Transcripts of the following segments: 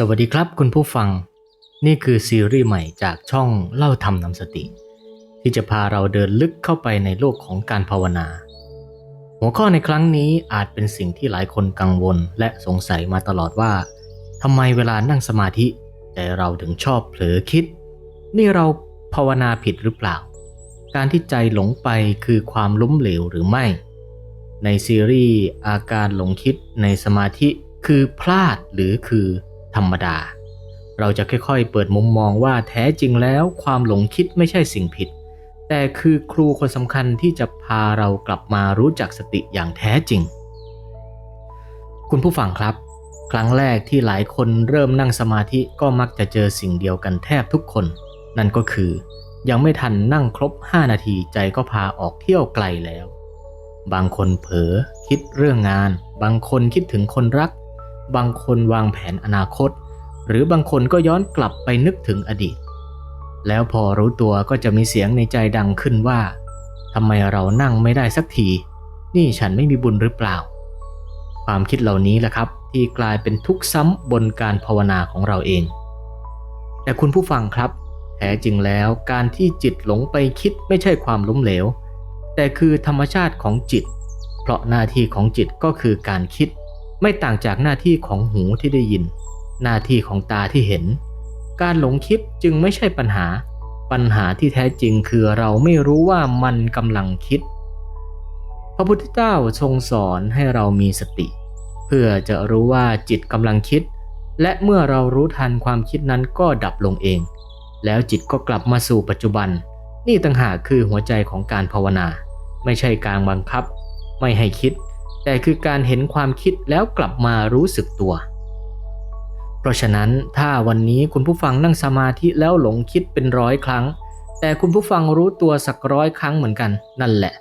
สวัสดีครับคุณผู้ฟัง นี่คือซีรีส์ใหม่จากช่องเล่าทำนำสติ ที่จะพาเราเดินลึกเข้าไปในโลกของการภาวนา หัวข้อในครั้งนี้อาจเป็นสิ่งที่หลายคนกังวลและสงสัยมาตลอดว่าทำไมเวลานั่งสมาธิใจเราถึงชอบเผลอคิด นี่เราภาวนาผิดหรือเปล่า การที่ใจหลงไปคือความล้มเหลวหรือไม่ ในซีรีส์อาการหลงคิดในสมาธิคือพลาดหรือคือ ธรรมดา เราจะค่อยๆ เปิดมุมมองว่าแท้จริงแล้วความหลงคิดไม่ใช่สิ่งผิด แต่คือครูคนสำคัญที่จะพาเรากลับมารู้จักสติอย่างแท้จริง คุณผู้ฟังครับ ครั้งแรกที่หลายคนเริ่มนั่งสมาธิก็มักจะเจอสิ่งเดียวกันแทบทุกคน นั่นก็คือ ยังไม่ทันนั่งครบ 5 นาทีใจก็พาออกเที่ยวไกลแล้ว บางคนเผลอคิดเรื่องงาน บางคนคิดถึงคนรัก บางคนวางแผนอนาคต หรือบางคนก็ย้อนกลับไปนึกถึงอดีต แล้วพอรู้ตัวก็จะมีเสียงในใจดังขึ้นว่าทำไมเรานั่งไม่ได้สักที นี่ฉันไม่มีบุญหรือเปล่า ความคิดเหล่านี้แหละครับที่กลายเป็นทุกข์ซ้ำบนการภาวนาของเราเอง แต่คุณผู้ฟังครับแท้จริงแล้วการที่จิตหลงไปคิดไม่ใช่ความล้มเหลว แต่คือธรรมชาติของจิต เพราะหน้าที่ของจิตก็คือการคิด ไม่ต่างจากหน้าที่ของหูที่ได้ยิน หน้าที่ของตาที่เห็น การหลงคิดจึงไม่ใช่ปัญหา ปัญหาที่แท้จริงคือเราไม่รู้ว่ามันกำลังคิด พระพุทธเจ้าทรงสอนให้เรามีสติ เพื่อจะรู้ว่าจิตกำลังคิด และเมื่อเรารู้ทันความคิดนั้นก็ดับลงเอง แล้วจิตก็กลับมาสู่ปัจจุบัน นี่ต่างหากคือหัวใจของการภาวนา ไม่ใช่การบังคับ ไม่ให้คิด แต่คือการเห็นความคิดแล้วกลับมารู้สึกตัว เพราะฉะนั้นถ้าวันนี้คุณผู้ฟังนั่งสมาธิแล้วหลงคิดเป็นร้อยครั้ง แต่คุณผู้ฟังรู้ตัวสักร้อยครั้งเหมือนกัน นั่นแหละ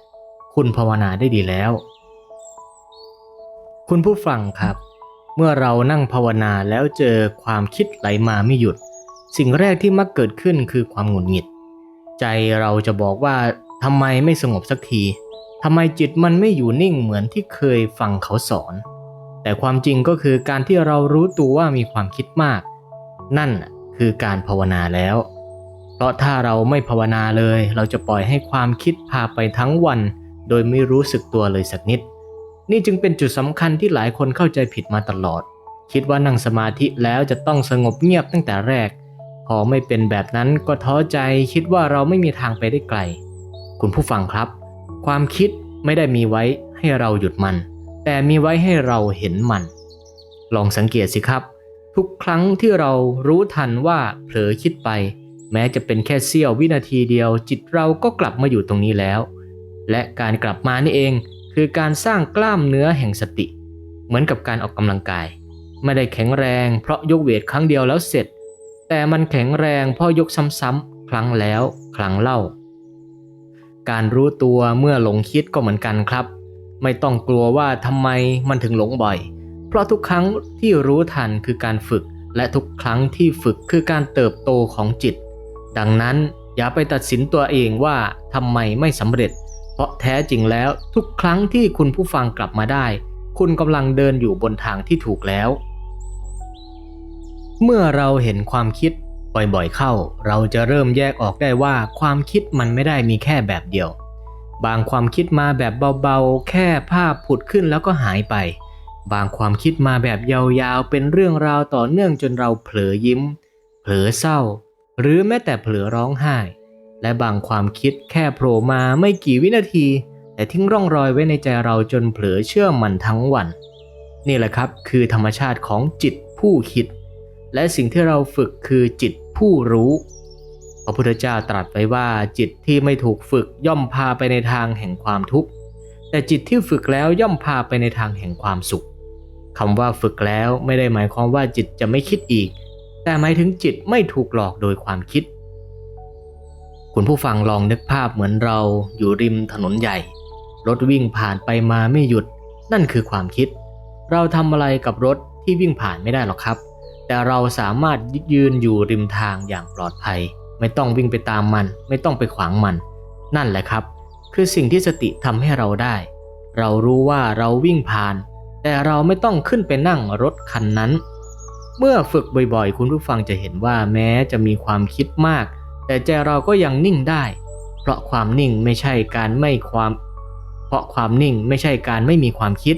คุณภาวนาได้ดีแล้ว คุณผู้ฟังครับ เมื่อเรานั่งภาวนาแล้วเจอความคิดไหลมาไม่หยุด สิ่งแรกที่มักเกิดขึ้นคือความหงุดหงิด ใจเราจะบอกว่าทำไมไม่สงบสักที ทำไมจิตมันไม่อยู่นิ่งเหมือนที่เคยฟังเขาสอน แต่ความจริงก็คือการที่เรารู้ตัวว่ามีความคิดมาก นั่นคือการภาวนาแล้ว เพราะถ้าเราไม่ภาวนาเลย เราจะปล่อยให้ความคิดพาไปทั้งวัน โดยไม่รู้สึกตัวเลยสักนิด นี่จึงเป็นจุดสำคัญที่หลายคนเข้าใจผิดมาตลอด คิดว่านั่งสมาธิแล้วจะต้องสงบเงียบตั้งแต่แรก พอไม่เป็นแบบนั้นก็ท้อใจคิดว่าเราไม่มีทางไปได้ไกล คุณผู้ฟังครับ ความคิดไม่ได้มีไว้ให้เราหยุดมัน แต่มีไว้ให้เราเห็นมัน ลองสังเกตสิครับ ทุกครั้งที่เรารู้ทันว่าเผลอคิดไป แม้จะเป็นแค่เสี้ยววินาทีเดียว จิตเราก็กลับมาอยู่ตรงนี้แล้ว และการกลับมานี่เองคือการสร้างกล้ามเนื้อแห่งสติ เหมือนกับการออกกำลังกาย ไม่ได้แข็งแรงเพราะยกเวทครั้งเดียวแล้วเสร็จ แต่มันแข็งแรงเพราะยกซ้ำๆครั้งแล้ว ครั้งเล่า การรู้ตัวเมื่อหลงคิดก็เหมือนกันครับ ไม่ต้องกลัวว่าทำไมมันถึงหลงบ่อย เพราะทุกครั้งที่รู้ทันคือการฝึก และทุกครั้งที่ฝึกคือการเติบโตของจิต ดังนั้นอย่าไปตัดสินตัวเองว่าทำไมไม่สำเร็จ เพราะแท้จริงแล้วทุกครั้งที่คุณผู้ฟังกลับมาได้ คุณกำลังเดินอยู่บนทางที่ถูกแล้ว เมื่อเราเห็นความคิด บ่อยๆเข้า เราจะเริ่มแยกออกได้ว่าความคิดมันไม่ได้มีแค่แบบเดียว บางความคิดมาแบบเบาๆ แค่ภาพผุดขึ้นแล้วก็หายไป บางความคิดมาแบบยาวๆ เป็นเรื่องราวต่อเนื่องจนเราเผลอยิ้ม เผลอเศร้า หรือแม้แต่เผลอร้องไห้ และบางความคิดแค่โผล่มาไม่กี่วินาที แต่ทิ้งร่องรอยไว้ในใจเราจนเผลอเชื่อมันทั้งวัน นี่แหละครับคือธรรมชาติของจิตผู้คิดและสิ่งที่เราฝึกคือจิต ผู้รู้ พระพุทธเจ้าตรัสไว้ว่าจิตที่ไม่ถูกฝึกย่อมพาไปในทางแห่งความทุกข์ แต่จิตที่ฝึกแล้วย่อมพาไปในทางแห่งความสุขคำว่าฝึกแล้วไม่ได้หมายความว่าจิตจะไม่คิดอีก แต่หมายถึงจิตไม่ถูกหลอกโดยความคิด คุณผู้ฟังลองนึกภาพเหมือนเราอยู่ริมถนนใหญ่ รถวิ่งผ่านไปมาไม่หยุด นั่นคือความคิด เราทำอะไรกับรถที่วิ่งผ่านไม่ได้หรอกครับ แต่เราสามารถยืนอยู่ริมทางอย่างปลอดภัย ไม่ต้องวิ่งไปตามมัน ไม่ต้องไปขวางมัน นั่นแหละครับ คือสิ่งที่สติทำให้เราได้ เรารู้ว่าเราวิ่งผ่าน แต่เราไม่ต้องขึ้นไปนั่งรถคันนั้น เมื่อฝึกบ่อยๆ คุณผู้ฟังจะเห็นว่าแม้จะมีความคิดมาก แต่ใจเราก็ยังนิ่งได้ เพราะความนิ่งไม่ใช่การไม่ความ เพราะความนิ่งไม่ใช่การไม่มีความคิด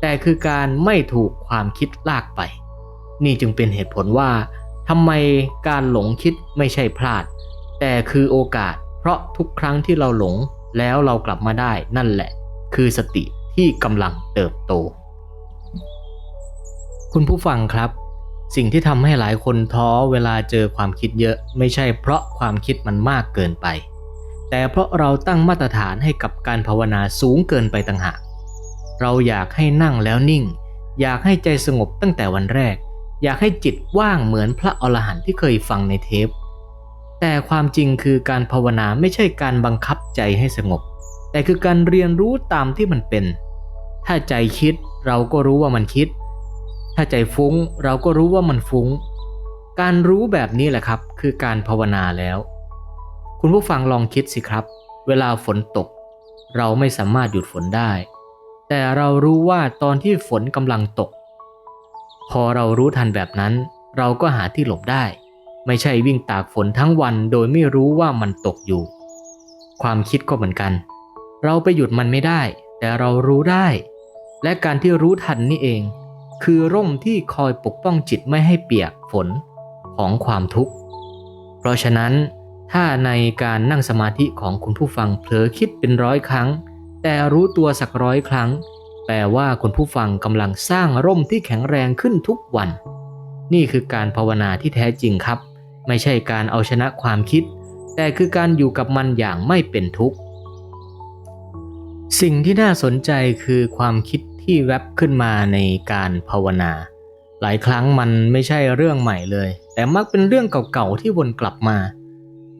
แต่คือการไม่ถูกความคิดลากไป นี่จึงเป็นเหตุผลว่าทำไมการหลงคิดไม่ใช่พลาด แต่คือโอกาส เพราะทุกครั้งที่เราหลงแล้วเรากลับมาได้นั่นแหละ คือสติที่กำลังเติบโต คุณผู้ฟังครับ สิ่งที่ทำให้หลายคนท้อเวลาเจอความคิดเยอะ ไม่ใช่เพราะความคิดมันมากเกินไป แต่เพราะเราตั้งมาตรฐานให้กับการภาวนาสูงเกินไปต่างหาก เราอยากให้นั่งแล้วนิ่ง อยากให้ใจสงบตั้งแต่วันแรก อยากให้จิตว่างเหมือนพระอรหันต์ที่เคยฟังในเทป แต่ความจริงคือการภาวนาไม่ใช่การบังคับใจให้สงบ แต่คือการเรียนรู้ตามที่มันเป็น ถ้าใจคิดเราก็รู้ว่ามันคิด ถ้าใจฟุ้งเราก็รู้ว่ามันฟุ้ง การรู้แบบนี้แหละครับ คือการภาวนาแล้ว คุณผู้ฟังลองคิดสิครับ เวลาฝนตก เราไม่สามารถหยุดฝนได้ แต่เรารู้ว่าตอนที่ฝนกำลังตก พอเรารู้ทันแบบนั้น เราก็หาที่หลบได้ ไม่ใช่วิ่งตากฝนทั้งวันโดยไม่รู้ว่ามันตกอยู่ ความคิดก็เหมือนกัน เราไปหยุดมันไม่ได้ แต่เรารู้ได้ และการที่รู้ทันนี่เอง คือร่มที่คอยปกป้องจิตไม่ให้เปียกฝนของความทุกข์ เพราะฉะนั้น ถ้าในการนั่งสมาธิของคุณผู้ฟังเผลอคิดเป็นร้อยครั้ง แต่รู้ตัวสักร้อยครั้ง แปลว่าคุณผู้ฟังกำลังสร้างร่มที่แข็งแรงขึ้นทุกวัน นี่คือการภาวนาที่แท้จริงครับ ไม่ใช่การเอาชนะความคิด แต่คือการอยู่กับมันอย่างไม่เป็นทุกข์ สิ่งที่น่าสนใจคือความคิดที่แวบขึ้นมาในการภาวนา หลายครั้งมันไม่ใช่เรื่องใหม่เลย แต่มักเป็นเรื่องเก่าๆที่วนกลับมา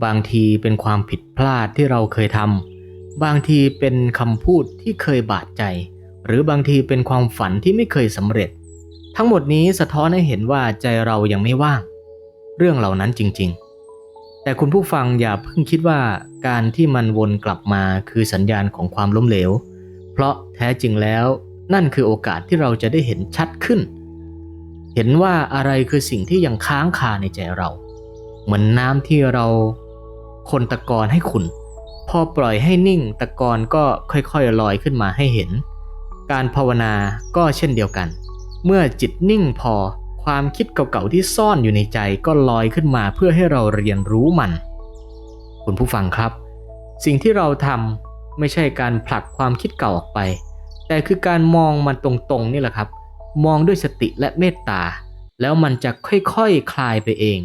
บางทีเป็นความผิดพลาดที่เราเคยทำบางทีเป็นคำพูดที่เคยบาดใจ หรือบางทีเป็นความฝันที่ไม่เคยสำเร็จ ทั้งหมดนี้สะท้อนให้เห็นว่าใจเรายังไม่ว่าง เรื่องเหล่านั้นจริง ๆ แต่คุณผู้ฟังอย่าเพิ่งคิดว่าการที่มันวนกลับมาคือสัญญาณของความล้มเหลว เพราะแท้จริงแล้วนั่นคือโอกาสที่เราจะได้เห็นชัดขึ้น เห็นว่าอะไรคือสิ่งที่ยังค้างคาในใจเรา เหมือนน้ำที่เราคนตะกอนให้ขุนพอปล่อยให้นิ่งตะกอนก็ค่อยๆลอยขึ้นมาให้เห็น การภาวนาก็เช่นเดียวกัน เมื่อจิตนิ่งพอความคิดเก่าๆที่ซ่อนอยู่ในใจก็ลอยขึ้นมาเพื่อให้เราเรียนรู้มัน คุณผู้ฟังครับ สิ่งที่เราทำไม่ใช่การผลักความคิดเก่าออกไป แต่คือการมองมันตรงๆนี่แหละครับ มองด้วยสติและเมตตา แล้วมันจะค่อยๆคคลายไปเอง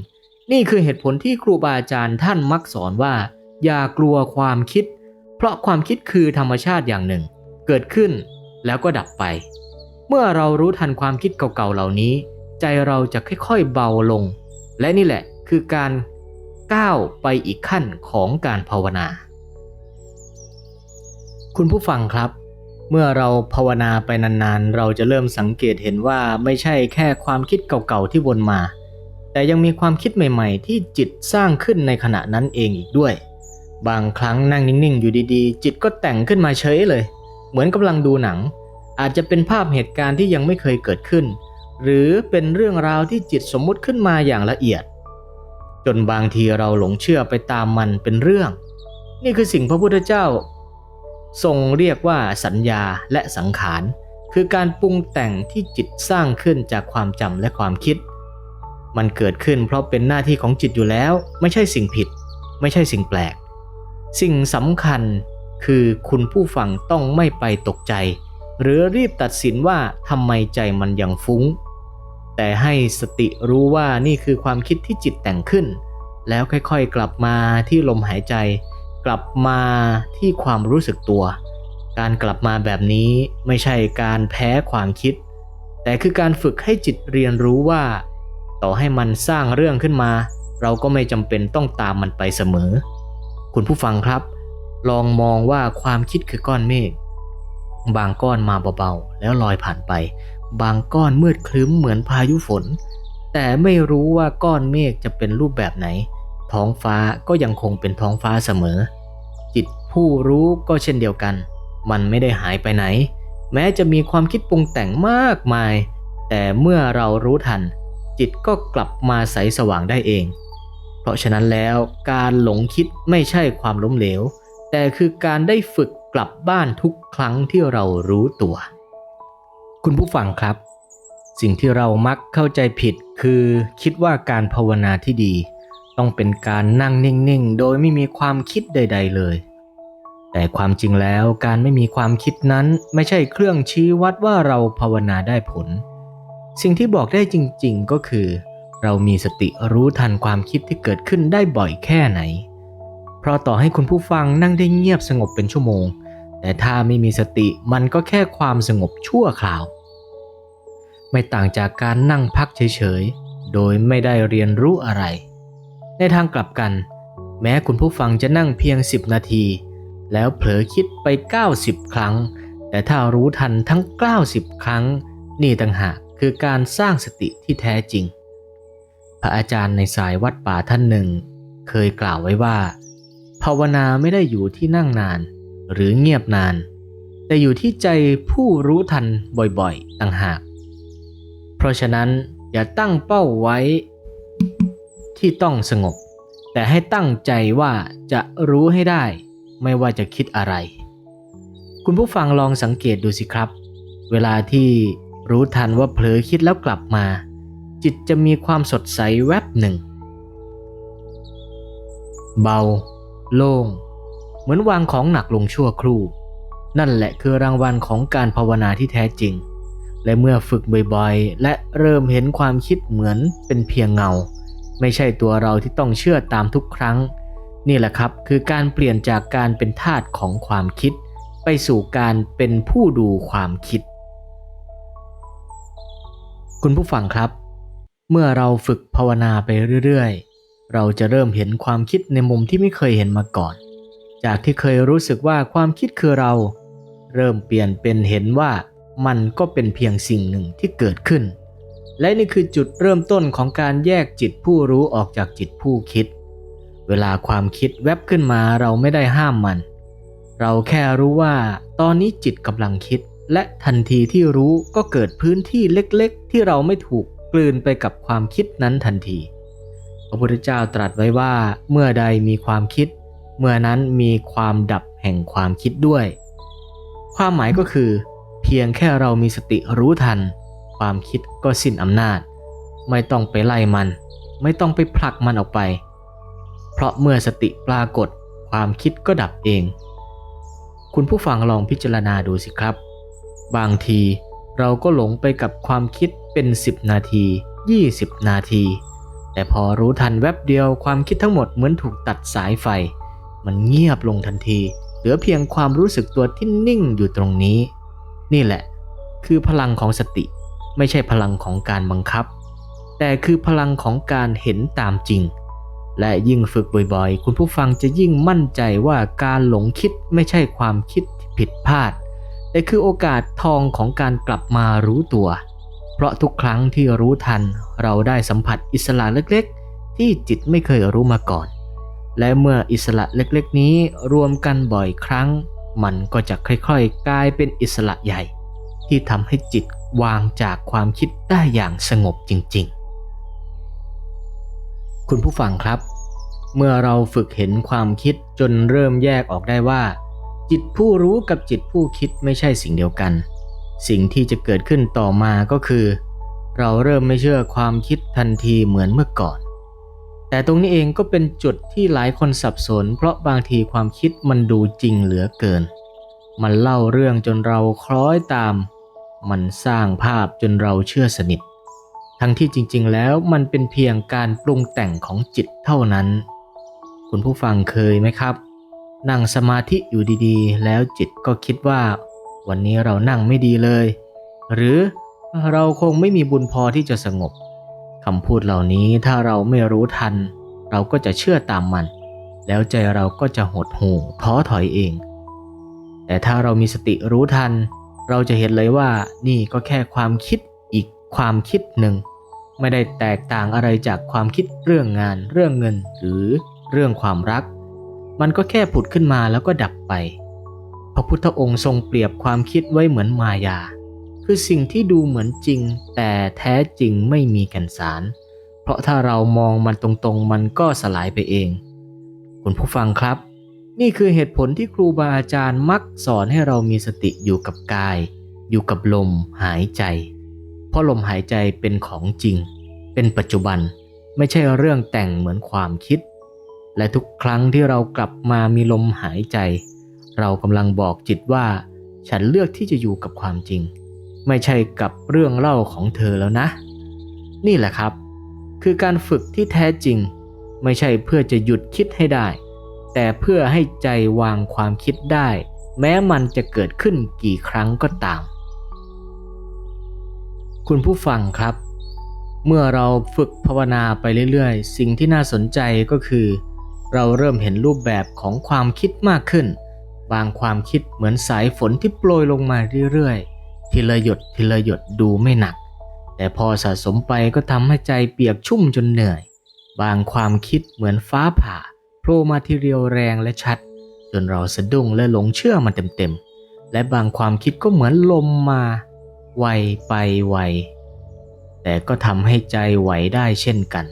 นี่คือเหตุผลที่ครูบาอาจารย์ท่านมักสอนว่า อย่ากลัวความคิด เพราะความคิดคือธรรมชาติอย่างหนึ่ง เกิดขึ้น แล้วก็ดับไป เมื่อเรารู้ทันความคิดเก่าๆเหล่านี้ ใจเราจะค่อยๆเบาลง และนี่แหละคือการก้าวไปอีกขั้นของการภาวนา คุณผู้ฟังครับ เมื่อเราภาวนาไปนานๆ เราจะเริ่มสังเกตเห็นว่าไม่ใช่แค่ความคิดเก่าๆที่วนมา แต่ยังมีความคิดใหม่ๆ ที่จิตสร้างขึ้นในขณะนั้นเองอีกด้วย บางครั้งนั่งนิ่งๆ อยู่ดีๆ จิตก็แต่งขึ้นมาเฉยเลย เหมือนกำลังดูหนัง อาจจะเป็นภาพเหตุการณ์ที่ยังไม่เคยเกิดขึ้น หรือเป็นเรื่องราวที่จิตสมมุติขึ้นมาอย่างละเอียด จนบางทีเราหลงเชื่อไปตามมันเป็นเรื่อง นี่คือสิ่งพระพุทธเจ้า ทรงเรียกว่าสัญญาและสังขาร คือการปรุงแต่งที่จิตสร้างขึ้นจากความจำและความคิด มันเกิดขึ้นเพราะเป็นหน้าที่ของจิตอยู่แล้ว ไม่ใช่สิ่งผิด ไม่ใช่สิ่งแปลก สิ่งสำคัญ คือคุณผู้ฟังต้องไม่ไปตกใจ หรือรีบตัดสินว่าทำไมใจมันยังฟุ้ง แต่ให้สติรู้ว่านี่คือความคิดที่จิตแต่งขึ้น แล้วค่อยๆกลับมาที่ลมหายใจ กลับมาที่ความรู้สึกตัว การกลับมาแบบนี้ไม่ใช่การแพ้ความคิด แต่คือการฝึกให้จิตเรียนรู้ว่า ต่อให้มันสร้างเรื่องขึ้นมา เราก็ไม่จำเป็นต้องตามมันไปเสมอ คุณผู้ฟังครับ ลองมองว่าความคิดคือก้อนเมฆบางก้อนมาเบาๆ แล้วลอยผ่านไป บางก้อนมืดครึ้มเหมือนพายุฝน แต่ไม่รู้ว่าก้อนเมฆจะเป็นรูปแบบไหน ท้องฟ้าก็ยังคงเป็นท้องฟ้าเสมอ จิตผู้รู้ก็เช่นเดียวกัน มันไม่ได้หายไปไหน แม้จะมีความคิดปรุงแต่งมากมาย แต่เมื่อเรารู้ทัน จิตก็กลับมาใสสว่างได้เอง เพราะฉะนั้นแล้วการหลงคิดไม่ใช่ความล้มเหลว แต่คือการได้ฝึกกลับบ้านทุกครั้งที่เรารู้ตัว คุณผู้ฟังครับ สิ่งที่เรามักเข้าใจผิดคือคิดว่าการภาวนาที่ดี ต้องเป็นการนั่งนิ่ง ๆ โดยไม่มีความคิดใด ๆ เลยแต่ความจริงแล้วการไม่มีความคิดนั้นไม่ใช่เครื่องชี้วัดว่าเราภาวนาได้ผล สิ่งที่บอกได้จริงๆก็คือ เรามีสติรู้ทันความคิดที่เกิดขึ้นได้บ่อยแค่ไหน เพราะต่อให้คุณผู้ฟังนั่งได้เงียบสงบเป็นชั่วโมง แต่ถ้าไม่มีสติมันก็แค่ความสงบชั่วคราว ไม่ต่างจากการนั่งพักเฉยๆ โดยไม่ได้เรียนรู้อะไร ในทางกลับกัน แม้คุณผู้ฟังจะนั่งเพียง 10 นาที แล้วเผลอคิดไป 90 ครั้ง แต่ถ้ารู้ทันทั้ง 90 ครั้ง นี่ต่างหากคือการสร้างสติที่แท้จริง พระอาจารย์ในสายวัดป่าท่านหนึ่ง เคยกล่าวไว้ว่า ภาวนาไม่ได้อยู่ที่นั่งนาน หรือเงียบนาน แต่อยู่ที่ใจผู้รู้ทันบ่อยๆ ต่างหาก เพราะฉะนั้นอย่าตั้งเป้าไว้ที่ต้องสงบ แต่ให้ตั้งใจว่าจะรู้ให้ได้ ไม่ว่าจะคิดอะไร คุณผู้ฟังลองสังเกตดูสิครับ เวลาที่รู้ทันว่าเผลอคิดแล้วกลับมา จิตจะมีความสดใสแวบหนึ่ง เบา โล่ง เหมือนวางของหนักลงชั่วครู่ นั่นแหละคือรางวัลของการภาวนาที่แท้จริง และเมื่อฝึกบ่อยๆ และเริ่มเห็นความคิดเหมือนเป็นเพียงเงา ไม่ใช่ตัวเราที่ต้องเชื่อตามทุกครั้ง นี่แหละครับคือการเปลี่ยนจากการเป็นทาสของความคิด ไปสู่การเป็นผู้ดูความคิด คุณผู้ฟังครับ เมื่อเราฝึกภาวนาไปเรื่อยๆ เราจะเริ่มเห็นความคิดในมุมที่ไม่เคยเห็นมาก่อน จากที่เคยรู้สึกว่าความคิดคือเรา เริ่มเปลี่ยนเป็นเห็นว่ามันก็เป็นเพียงสิ่งหนึ่งที่เกิดขึ้น และนี่คือจุดเริ่มต้นของการแยกจิตผู้รู้ออกจากจิตผู้คิด เวลาความคิดแวบขึ้นมาเราไม่ได้ห้ามมัน เราแค่รู้ว่าตอนนี้จิตกำลังคิด และทันทีที่รู้ก็เกิดพื้นที่เล็กๆ ที่เราไม่ถูกกลืนไปกับความคิดนั้นทันที ระพุทธเจ้าตรัสไว้ว่า เมื่อใดมีความคิด เมื่อนั้นมีความดับแห่งความคิดด้วย ความหมายก็คือ เพียงแค่เรามีสติรู้ทัน ความคิดก็สิ้นอำนาจ ไม่ต้องไปไล่มัน ไม่ต้องไปผลักมันออกไป เพราะเมื่อสติปรากฏ ความคิดก็ดับเอง คุณผู้ฟังลองพิจารณาดูสิครับ บางทีเราก็หลงไปกับความคิดเป็น 10 นาที 20 นาที แต่พอรู้ทันแวบเดียวความคิดทั้งหมดเหมือนถูกตัดสายไฟ มันเงียบลงทันที เหลือเพียงความรู้สึกตัวที่นิ่งอยู่ตรงนี้ นี่แหละ คือพลังของสติ ไม่ใช่พลังของการบังคับ แต่คือพลังของการเห็นตามจริง และยิ่งฝึกบ่อยๆ คุณผู้ฟังจะยิ่งมั่นใจว่าการหลงคิดไม่ใช่ความคิดที่ผิดพลาด แต่คือโอกาสทองของการกลับมารู้ตัว เพราะทุกครั้งที่รู้ทันเราได้สัมผัสอิสระเล็กๆ ที่จิตไม่เคยรู้มาก่อน และเมื่ออิสระเล็กๆ นี้รวมกันบ่อยครั้ง มันก็จะค่อยๆ กลายเป็นอิสระใหญ่ ที่ทำให้จิตวางจากความคิดได้อย่างสงบจริง ๆ คุณผู้ฟังครับ เมื่อเราฝึกเห็นความคิดจนเริ่มแยกออกได้ว่า จิตผู้รู้กับจิตผู้คิดไม่ใช่สิ่งเดียวกัน สิ่งที่จะเกิดขึ้นต่อมาก็คือ เราเริ่มไม่เชื่อความคิดทันทีเหมือนเมื่อก่อน แต่ตรงนี้เองก็เป็นจุดที่หลายคนสับสน เพราะบางทีความคิดมันดูจริงเหลือเกิน มันเล่าเรื่องจนเราคล้อยตาม มันสร้างภาพจนเราเชื่อสนิท ทั้งที่จริง ๆ แล้วมันเป็นเพียงการปรุงแต่งของจิตเท่านั้น คุณผู้ฟังเคยไหมครับ นั่งสมาธิอยู่ดีๆ แล้วจิตก็คิดว่า วันนี้เรานั่งไม่ดีเลย หรือ เราคงไม่มีบุญพอที่จะสงบคำพูดเหล่านี้ถ้าเราไม่รู้ทัน เราก็จะเชื่อตามมัน แล้วใจเราก็จะหดหู่ท้อถอยเอง แต่ถ้าเรามีสติรู้ทัน เราจะเห็นเลยว่านี่ก็แค่ความคิดอีกความคิดหนึ่ง ไม่ได้แตกต่างอะไรจากความคิดเรื่องงาน เรื่องเงินหรือเรื่องความรัก มันก็แค่ผุดขึ้นมาแล้วก็ดับไป พระพุทธองค์ทรงเปรียบความคิดไว้เหมือนมายา คือสิ่งที่ดูเหมือนจริง แต่แท้จริงไม่มีแก่นสาร เพราะถ้าเรามองมันตรงๆ มันก็สลายไปเอง คุณผู้ฟังครับ นี่คือเหตุผลที่ครูบาอาจารย์มักสอนให้เรามีสติอยู่กับกาย อยู่กับลมหายใจ เพราะลมหายใจเป็นของจริง เป็นปัจจุบันไม่ใช่เรื่องแต่งเหมือนความคิด และทุกครั้งที่เรากลับมามีลมหายใจ เรากำลังบอกจิตว่า ฉันเลือกที่จะอยู่กับความจริง ไม่ใช่กับเรื่องเล่าของเธอแล้วนะ นี่แหละครับ คือการฝึกที่แท้จริง ไม่ใช่เพื่อจะหยุดคิดให้ได้ แต่เพื่อให้ใจวางความคิดได้ แม้มันจะเกิดขึ้นกี่ครั้งก็ตาม คุณผู้ฟังครับ เมื่อเราฝึกภาวนาไปเรื่อยๆ สิ่งที่น่าสนใจก็คือ เราเริ่มเห็นรูปแบบของความคิดมากขึ้น บางความคิดเหมือนสายฝนที่โปรยลงมาเรื่อยๆ ทีละหยดทีละหยดดูไม่หนัก แต่พอสะสมไปก็ทำให้ใจเปียกชุ่มจนเหนื่อย บางความคิดเหมือนฟ้าผ่าโผล่มาที่เรียวแรงและชัด จนเราสะดุ้งและหลงเชื่อมันเต็มๆ และบางความคิดก็เหมือนลมมา ไวไปไว แต่ก็ทำให้ใจไหวได้เช่นกัน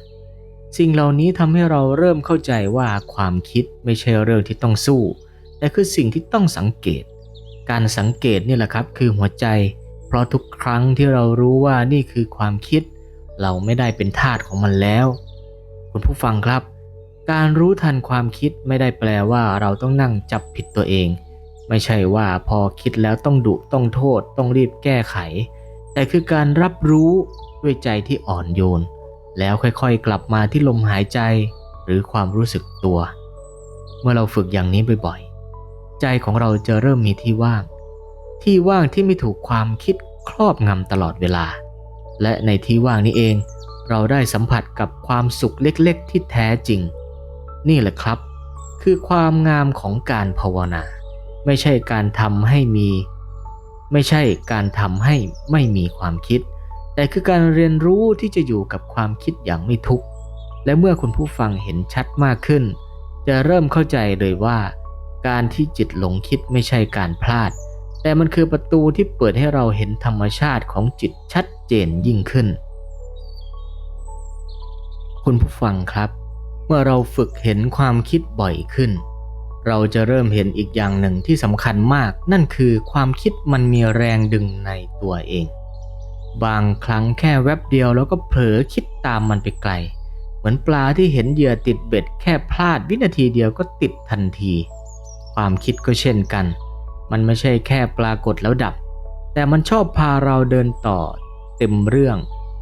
สิ่งเหล่านี้ทำให้เราเริ่มเข้าใจว่าความคิดไม่ใช่เรื่องที่ต้องสู้ แต่คือสิ่งที่ต้องสังเกต การสังเกตนี่แหละครับคือหัวใจ เพราะทุกครั้งที่เรารู้ว่านี่คือความคิด เราไม่ได้เป็นทาสของมันแล้ว คุณผู้ฟังครับ การรู้ทันความคิดไม่ได้แปลว่าเราต้องนั่งจับผิดตัวเอง ไม่ใช่ว่าพอคิดแล้วต้องดุต้องโทษ ต้องรีบแก้ไข แต่คือการรับรู้ด้วยใจที่อ่อนโยน แล้วค่อยๆ กลับมาที่ลมหายใจ หรือความรู้สึกตัว เมื่อเราฝึกอย่างนี้บ่อยๆ ใจของเราจะเริ่มมีที่ว่าง ที่ว่างที่ไม่ถูกความคิดครอบงำตลอดเวลา และในที่ว่างนี้เอง เราได้สัมผัสกับความสุขเล็กๆ ที่แท้จริง นี่แหละครับ คือความงามของการภาวนา ไม่ใช่การทำให้มี ไม่ใช่การทำให้ไม่มีความคิด แต่คือการเรียนรู้ที่จะอยู่กับความคิดอย่างไม่ทุกข์และเมื่อคุณผู้ฟังเห็นชัดมากขึ้น จะเริ่มเข้าใจเลยว่า การที่จิตหลงคิดไม่ใช่การพลาด แต่มันคือประตูที่เปิดให้เราเห็นธรรมชาติของจิตชัดเจนยิ่งขึ้น คุณผู้ฟังครับ เมื่อเราฝึกเห็นความคิดบ่อยขึ้น เราจะเริ่มเห็นอีกอย่างหนึ่งที่สำคัญมาก นั่นคือความคิดมันมีแรงดึงในตัวเอง บางครั้งแค่แวบเดียวแล้วก็เผลอคิดตามมันไปไกล เหมือนปลาที่เห็นเหยื่อติดเบ็ดแค่พลาดวินาทีเดียวก็ติดทันที ความคิดก็เช่นกัน มันไม่ใช่แค่ปรากฏแล้วดับ แต่มันชอบพาเราเดินต่อ เต็มเรื่อง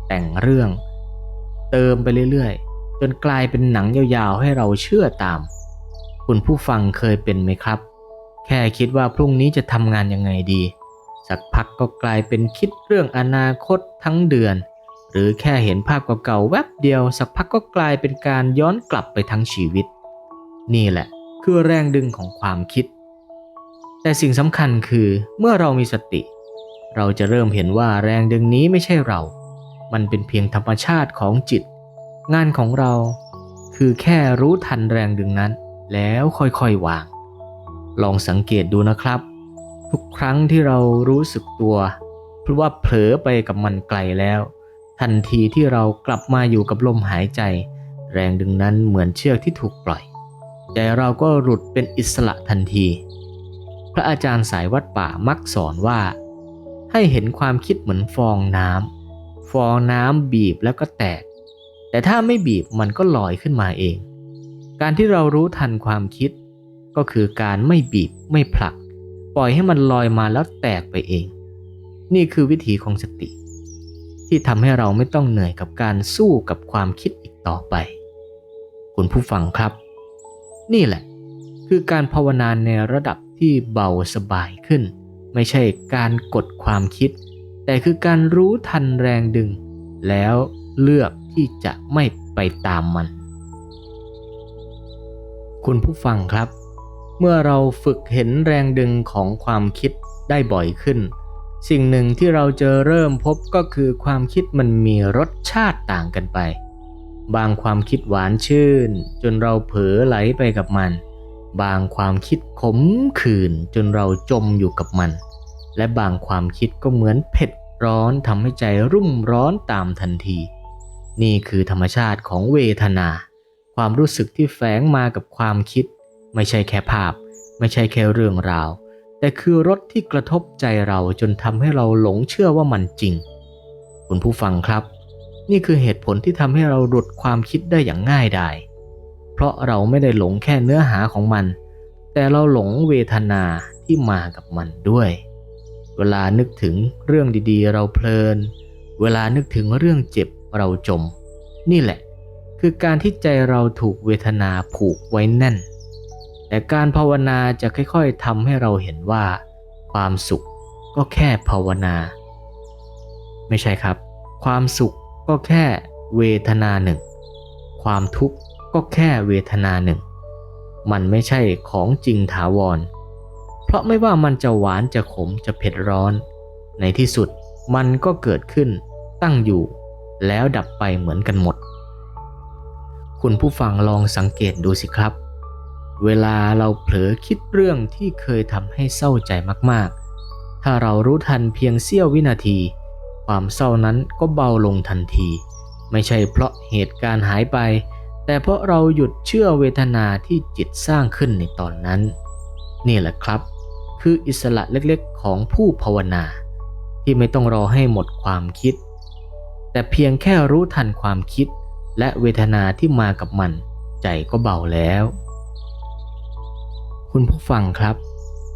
แต่งเรื่อง เติมไปเรื่อยๆ จนกลายเป็นหนังยาวๆ ให้เราเชื่อตาม คุณผู้ฟังเคยเป็นไหมครับ แค่คิดว่าพรุ่งนี้จะทำงานยังไงดี สักพักก็กลายเป็นคิดเรื่องอนาคตทั้งเดือน หรือแค่เห็นภาพเก่าๆแวบเดียว สักพักก็กลายเป็นการย้อนกลับไปทั้งชีวิต นี่แหละ คือแรงดึงของความคิด แต่สิ่งสำคัญคือเมื่อเรามีสติ เราจะเริ่มเห็นว่าแรงดึงนี้ไม่ใช่เรา มันเป็นเพียงธรรมชาติของจิต งานของเราคือแค่รู้ทันแรงดึงนั้น แล้วค่อยๆวาง ลองสังเกตดูนะครับ ทุกครั้งที่เรารู้สึกตัว เพราะว่าเผลอไปกับมันไกลแล้ว ทันทีที่เรากลับมาอยู่กับลมหายใจ แรงดึงนั้นเหมือนเชือกที่ถูกปล่อย ใจเราก็หลุดเป็นอิสระทันที พระอาจารย์สายวัดป่ามักสอนว่า ให้เห็นความคิดเหมือนฟองน้ำฟองน้ำบีบแล้วก็แตก แต่ถ้าไม่บีบมันก็ลอยขึ้นมาเอง การที่เรารู้ทันความคิด ก็คือการไม่บีบไม่ผลัก ปล่อยให้มันลอยมาแล้วแตกไปเอง นี่คือวิธีของสติ ที่ทำให้เราไม่ต้องเหนื่อยกับการสู้กับความคิดอีกต่อไป คุณผู้ฟังครับ นี่แหละ คือการภาวนาในระดับที่เบาสบายขึ้น ไม่ใช่การกดความคิด แต่คือการรู้ทันแรงดึง แล้วเลือกที่จะไม่ไปตามมัน คุณผู้ฟังครับ เมื่อเราฝึกเห็นแรงดึงของความคิดได้บ่อยขึ้น สิ่งหนึ่งที่เราจะเริ่มพบก็คือความคิดมันมีรสชาติต่างกันไป บางความคิดหวานชื่น จนเราเผลอไหลไปกับมัน บางความคิดขมขื่นจนเราจมอยู่กับมัน และบางความคิดก็เหมือนเผ็ดร้อนทำให้ใจรุ่มร้อนตามทันที นี่คือธรรมชาติของเวทนา ความรู้สึกที่แฝงมากับความคิด ไม่ใช่แค่ภาพ ไม่ใช่แค่เรื่องราว แต่คือรสที่กระทบใจเราจนทำให้เราหลงเชื่อว่ามันจริง คุณผู้ฟังครับ นี่คือเหตุผลที่ทำให้เราหลุดความคิดได้อย่างง่ายดาย เพราะเราไม่ได้หลงแค่เนื้อหาของมัน แต่เราหลงเวทนาที่มากับมันด้วย เวลานึกถึงเรื่องดีๆ เราเพลิน เวลานึกถึงเรื่องเจ็บเราจม นี่แหละ คือการที่ใจเราถูกเวทนาผูกไว้แน่น แต่การภาวนาจะค่อยๆทำให้เราเห็นว่า ความสุขก็แค่ภาวนา ไม่ใช่ครับ ความสุข ก็แค่เวทนาหนึ่ง ความทุกข์ก็แค่เวทนาหนึ่ง มันไม่ใช่ของจริงถาวร เพราะไม่ว่ามันจะหวานจะขมจะเผ็ดร้อน ในที่สุดมันก็เกิดขึ้นตั้งอยู่ แล้วดับไปเหมือนกันหมด คุณผู้ฟังลองสังเกตดูสิครับ เวลาเราเผลอคิดเรื่องที่เคยทำให้เศร้าใจมากๆ ถ้าเรารู้ทันเพียงเสี้ยววินาที ความเศร้านั้นก็เบาลงทันที ไม่ใช่เพราะเหตุการณ์หายไป แต่เพราะเราหยุดเชื่อเวทนาที่จิตสร้างขึ้นในตอนนั้น นี่แหละครับ คืออิสระเล็กๆ ของผู้ภาวนา ที่ไม่ต้องรอให้หมดความคิด แต่เพียงแค่รู้ทันความคิด และเวทนาที่มากับมัน ใจก็เบาแล้ว คุณผู้ฟังครับ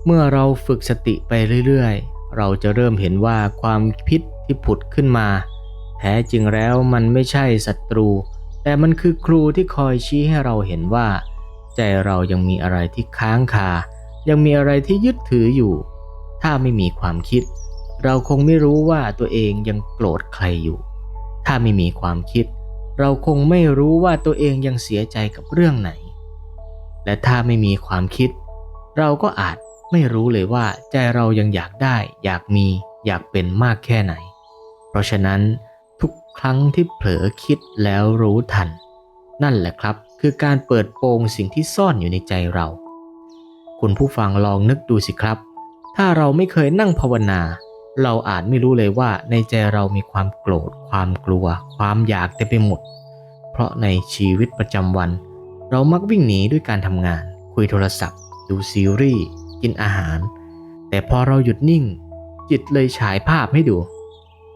เมื่อเราฝึกสติไปเรื่อยๆเราจะเริ่มเห็นว่าความพิษ ที่ผุดขึ้นมา แท้จริงแล้วมันไม่ใช่ศัตรู แต่มันคือครูที่คอยชี้ให้เราเห็นว่า ใจเรายังมีอะไรที่ค้างคา ยังมีอะไรที่ยึดถืออยู่ ถ้าไม่มีความคิด เราคงไม่รู้ว่าตัวเองยังโกรธใครอยู่ ถ้าไม่มีความคิด เราคงไม่รู้ว่าตัวเองยังเสียใจกับเรื่องไหน และถ้าไม่มีความคิด เราก็อาจไม่รู้เลยว่าใจเรายังอยากได้ อยากมี อยากเป็นมากแค่ไหน เพราะฉะนั้นทุกครั้งที่เผลอคิดแล้วรู้ทัน นั่นแหละครับคือการเปิดโปงสิ่งที่ซ่อนอยู่ในใจเรา คุณผู้ฟังลองนึกดูสิครับ ถ้าเราไม่เคยนั่งภาวนา เราอาจไม่รู้เลยว่าในใจเรามีความโกรธ ความกลัว ความอยากเต็มไปหมด เพราะในชีวิตประจำวัน เรามักวิ่งหนีด้วยการทำงาน คุยโทรศัพท์ ดูซีรีส์ กินอาหาร แต่พอเราหยุดนิ่ง จิตเลยฉายภาพให้ดู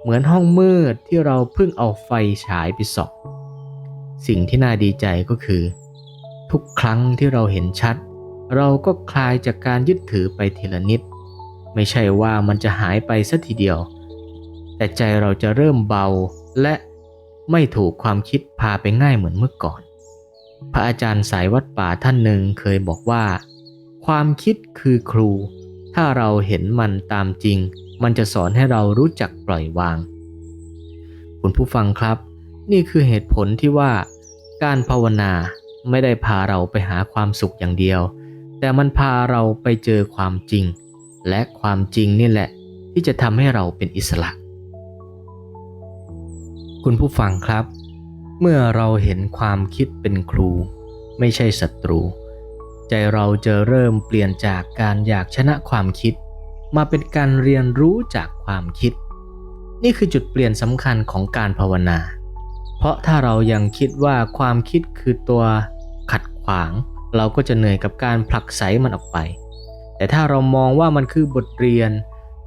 เหมือนห้องมืดที่เราเพิ่งเอาไฟฉายไปส่องสิ่งที่น่าดีใจก็คือ ทุกครั้งที่เราเห็นชัด เราก็คลายจากการยึดถือไปทีละนิด ไม่ใช่ว่ามันจะหายไปสัทีเดียว แต่ใจเราจะเริ่มเบาและไม่ถูกความคิดพาไปง่ายเหมือนเมื่อก่อน พระอาจารย์สายวัดป่าท่านหนึ่งเคยบอกว่า ความคิดคือครู ถ้าเราเห็นมันตามจริง มันจะสอนให้เรารู้จักปล่อยวาง คุณผู้ฟังครับ นี่คือเหตุผลที่ว่า การภาวนาไม่ได้พาเราไปหาความสุขอย่างเดียว แต่มันพาเราไปเจอความจริง และความจริงนี่แหละ ที่จะทำให้เราเป็นอิสระ คุณผู้ฟังครับ เมื่อเราเห็นความคิดเป็นครู ไม่ใช่ศัตรู ใจเราจะเริ่มเปลี่ยนจากการอยากชนะความคิด มาเป็นการเรียนรู้จากความคิด นี่คือจุดเปลี่ยนสำคัญของการภาวนา เพราะถ้าเรายังคิดว่าความคิดคือตัวขัดขวาง เราก็จะเหนื่อยกับการผลักไสมันออกไป แต่ถ้าเรามองว่ามันคือบทเรียน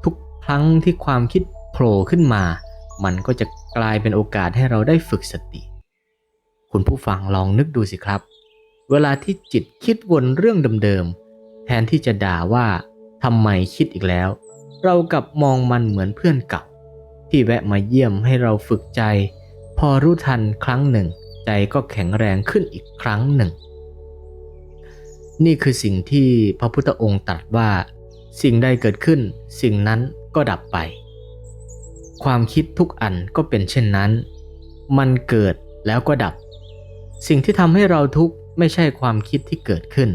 ทุกครั้งที่ความคิดโผล่ขึ้นมา มันก็จะกลายเป็นโอกาสให้เราได้ฝึกสติ คุณผู้ฟังลองนึกดูสิครับ เวลาที่จิตคิดวนเรื่องเดิมๆแทนที่จะด่าว่า ทำไมคิดอีกแล้ว เรากลับมองมันเหมือนเพื่อนเก่าที่แวะมาเยี่ยมให้เราฝึกใจ พอรู้ทันครั้งหนึ่ง ใจก็แข็งแรงขึ้นอีกครั้งหนึ่ง นี่คือสิ่งที่พระพุทธองค์ตรัสว่า สิ่งใดเกิดขึ้น สิ่งนั้นก็ดับไป ความคิดทุกอันก็เป็นเช่นนั้น มันเกิดแล้วก็ดับ สิ่งที่ทำให้เราทุกข์ไม่ใช่ความคิดที่เกิดขึ้น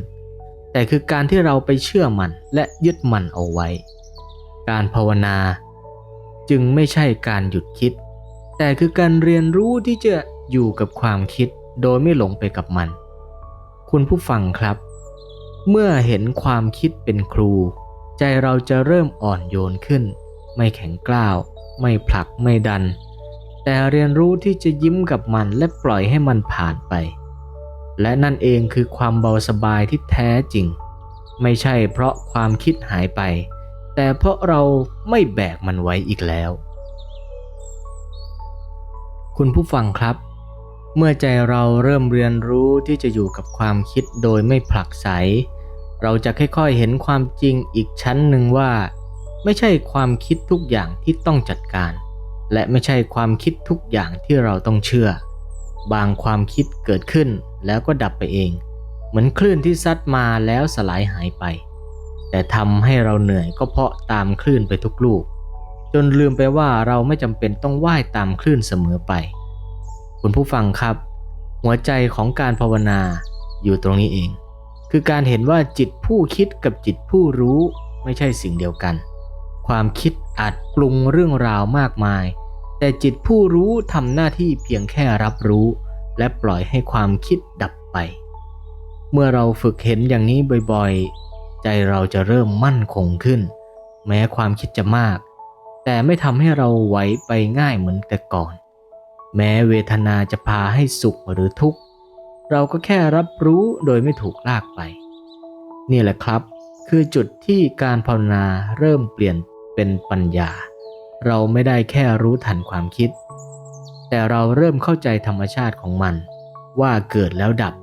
แต่คือการที่เราไปเชื่อมันและยึดมันเอาไว้ การภาวนาจึงไม่ใช่การหยุดคิด แต่คือการเรียนรู้ที่จะอยู่กับความคิดโดยไม่หลงไปกับมัน คุณผู้ฟังครับ เมื่อเห็นความคิดเป็นครู ใจเราจะเริ่มอ่อนโยนขึ้น ไม่แข็งกร้าว ไม่ผลักไม่ดัน แต่เรียนรู้ที่จะยิ้มกับมันและปล่อยให้มันผ่านไป และนั่นเองคือความเบาสบายที่แท้จริง ไม่ใช่เพราะความคิดหายไป แต่เพราะเราไม่แบกมันไว้อีกแล้ว คุณผู้ฟังครับ เมื่อใจเราเริ่มเรียนรู้ที่จะอยู่กับความคิดโดยไม่ผลักไส เราจะค่อยๆเห็นความจริงอีกชั้นหนึ่งว่า ไม่ใช่ความคิดทุกอย่างที่ต้องจัดการ และไม่ใช่ความคิดทุกอย่างที่เราต้องเชื่อ บางความคิดเกิดขึ้น แล้วก็ดับไปเอง เหมือนคลื่นที่ซัดมาแล้วสลายหายไป แต่ทำให้เราเหนื่อยก็เพราะตามคลื่นไปทุกลูก จนลืมไปว่าเราไม่จำเป็นต้องว่ายตามคลื่นเสมอไป คุณผู้ฟังครับ หัวใจของการภาวนาอยู่ตรงนี้เอง คือการเห็นว่าจิตผู้คิดกับจิตผู้รู้ไม่ใช่สิ่งเดียวกัน ความคิดอาจปรุงเรื่องราวมากมาย แต่จิตผู้รู้ทำหน้าที่เพียงแค่รับรู้ และปล่อยให้ความคิดดับไป เมื่อเราฝึกเห็นอย่างนี้บ่อยๆ ใจเราจะเริ่มมั่นคงขึ้น แม้ความคิดจะมาก แต่ไม่ทำให้เราไหวไปง่ายเหมือนแต่ก่อน แม้เวทนาจะพาให้สุขหรือทุกข์ เราก็แค่รับรู้โดยไม่ถูกลากไป นี่แหละครับ คือจุดที่การภาวนาเริ่มเปลี่ยนเป็นปัญญา เราไม่ได้แค่รู้ทันความคิด แต่เราเริ่มเข้าใจธรรมชาติของมัน ว่าเกิดแล้วดับ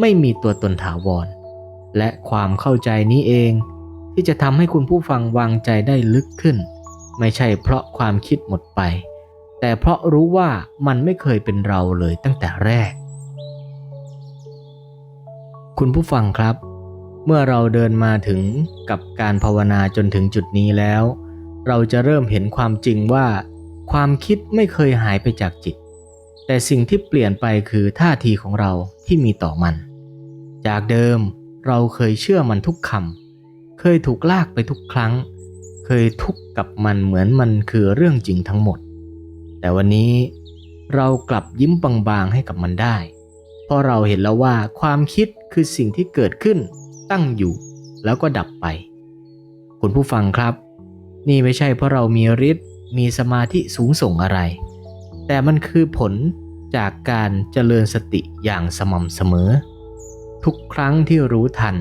ไม่มีตัวตนถาวร และความเข้าใจนี้เอง ที่จะทำให้คุณผู้ฟังวางใจได้ลึกขึ้น ไม่ใช่เพราะความคิดหมดไป แต่เพราะรู้ว่ามันไม่เคยเป็นเราเลยตั้งแต่แรก คุณผู้ฟังครับ เมื่อเราเดินมาถึงกับการภาวนาจนถึงจุดนี้แล้ว เราจะเริ่มเห็นความจริงว่า ความคิดไม่เคยหายไปจากจิต แต่สิ่งที่เปลี่ยนไปคือท่าทีของเราที่มีต่อมัน จากเดิมเราเคยเชื่อมันทุกคำเคยถูกลากไปทุกครั้ง เคยทุกข์กับมันเหมือนมันคือเรื่องจริงทั้งหมด แต่วันนี้เรากลับยิ้มบางๆให้กับมันได้ เพราะเราเห็นแล้วว่าความคิดคือสิ่งที่เกิดขึ้น ตั้งอยู่ แล้วก็ดับไป คุณผู้ฟังครับ นี่ไม่ใช่เพราะเรามีฤทธิ์ มีสมาธิสูงส่งอะไร แต่มันคือผลจากการเจริญสติอย่างสม่ำเสมอ ทุกครั้งที่รู้ทัน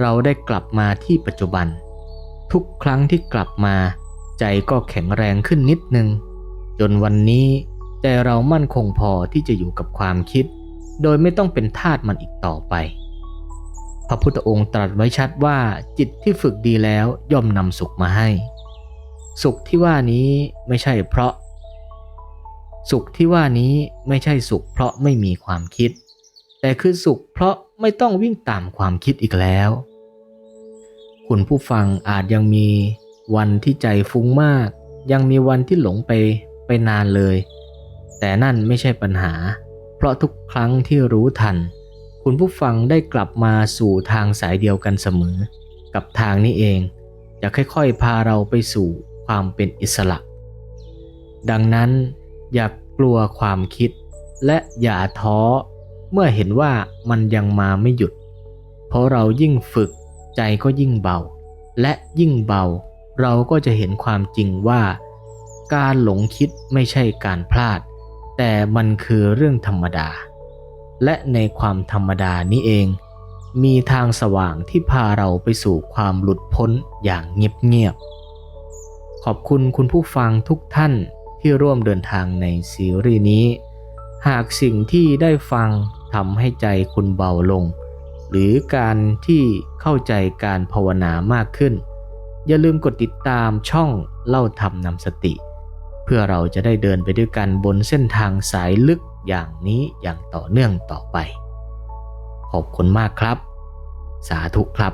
เราได้กลับมาที่ปัจจุบัน ทุกครั้งที่กลับมา ใจก็แข็งแรงขึ้นนิดนึง จนวันนี้ใจเรามั่นคงพอที่จะอยู่กับความคิด โดยไม่ต้องเป็นทาสมันอีกต่อไป พระพุทธองค์ตรัสไว้ชัดว่าจิตที่ฝึกดีแล้วย่อมนำสุขมาให้ สุขที่ว่านี้ไม่ใช่เพราะ สุขที่ว่านี้ไม่ใช่สุขเพราะไม่มีความคิด แต่คือสุขเพราะไม่ต้องวิ่งตามความคิดอีกแล้ว คุณผู้ฟังอาจยังมีวันที่ใจฟุ้งมาก ยังมีวันที่หลงไปไปนานเลย แต่นั่นไม่ใช่ปัญหา เพราะทุกครั้งที่รู้ทัน คุณผู้ฟังได้กลับมาสู่ทางสายเดียวกันเสมอ กับทางนี้เองจะค่อยๆ พาเราไปสู่ ความเป็นอิสระ ดังนั้นอย่ากกลัวความคิด และอย่าท้อเมื่อเห็นว่ามันยังมาไม่หยุด เพราะเรายิ่งฝึกใจก็ยิ่งเบา และยิ่งเบา เราก็จะเห็นความจริงว่า การหลงคิดไม่ใช่การพลาด แต่มันคือเรื่องธรรมดา และในความธรรมดานี้เอง มีทางสว่างที่พาเราไปสู่ความหลุดพ้นอย่างเงียบๆ อบคุณคุณผู้ฟังทุกท่านที่ร่วมเดินทางในซีรีส์นี้ หากสิ่งที่ได้ฟังทำให้ใจคุณเบาลง หรือการที่เข้าใจการภาวนามากขึ้น อย่าลืมกดติดตามช่องเล่าธรรมนำสติ เพื่อเราจะได้เดินไปด้วยกันบนเส้นทางสายลึกอย่างนี้อย่างต่อเนื่องต่อไป ขอบคุณมากครับ สาธุครับ